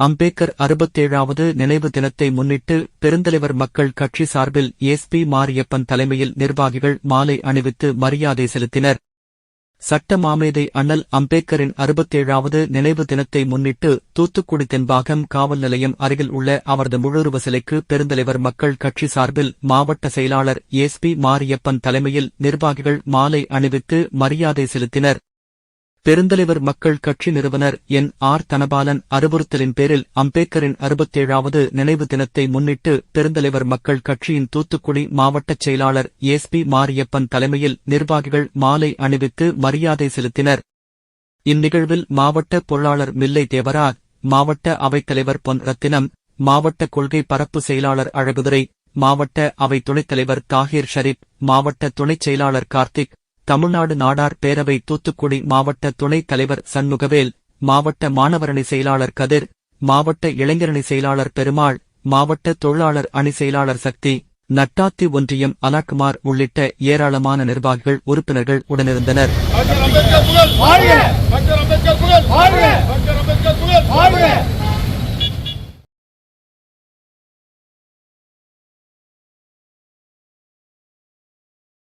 அம்பேத்கர் அறுபத்தேழாவது நினைவு தினத்தை முன்னிட்டு பெருந்தலைவர் மக்கள் கட்சி சார்பில் எஸ்பி மாரியப்பன் தலைமையில் நிர்வாகிகள் மாலை அணிவித்து மரியாதை செலுத்தினர். சட்ட மாமேதை அண்ணல் அம்பேத்கரின் அறுபத்தேழாவது நினைவு தினத்தை முன்னிட்டு தூத்துக்குடி தென்பாகம் காவல் நிலையம் அருகில் உள்ள அவரது முழுருவ சிலைக்கு பெருந்தலைவர் மக்கள் கட்சி சார்பில் மாவட்ட செயலாளர் எஸ்பி மாரியப்பன் தலைமையில் நிர்வாகிகள் மாலை அணிவித்து மரியாதை செலுத்தினர். பெருந்தலைவர் மக்கள் கட்சி நிறுவனர் என். ஆர். தனபாலன் அறிவுறுத்தலின் பேரில் அம்பேத்கரின் அறுபத்தேழாவது நினைவு தினத்தை முன்னிட்டு பெருந்தலைவர் மக்கள் கட்சியின் தூத்துக்குடி மாவட்டச் செயலாளர் எஸ்பி மாரியப்பன் தலைமையில் நிர்வாகிகள் மாலை அணிவித்து மரியாதை செலுத்தினர். இந்நிகழ்வில் மாவட்ட பொருளாளர் மில்லை தேவராஜ் மாவட்ட அவைத்தலைவர் பொன் ரத்தினம் மாவட்ட கொள்கை பரப்பு செயலாளர் அழகுதுரை மாவட்ட அவை துணைத் தலைவர் ஷரீப் மாவட்ட துணைச் செயலாளர் கார்த்திக் தமிழ்நாடு நாடார் பேரவை தூத்துக்குடி மாவட்ட துணைத் தலைவர் சண்முகவேல் மாவட்ட மாணவரணி செயலாளர் கதிர் மாவட்ட இளைஞரணி செயலாளர் பெருமாள் மாவட்ட தொழிலாளர் அணி செயலாளர் சக்தி நட்டாத்தி ஒன்றியம் அலாக்குமார் உள்ளிட்ட ஏராளமான நிர்வாகிகள் உறுப்பினர்கள் உடனிருந்தனர்.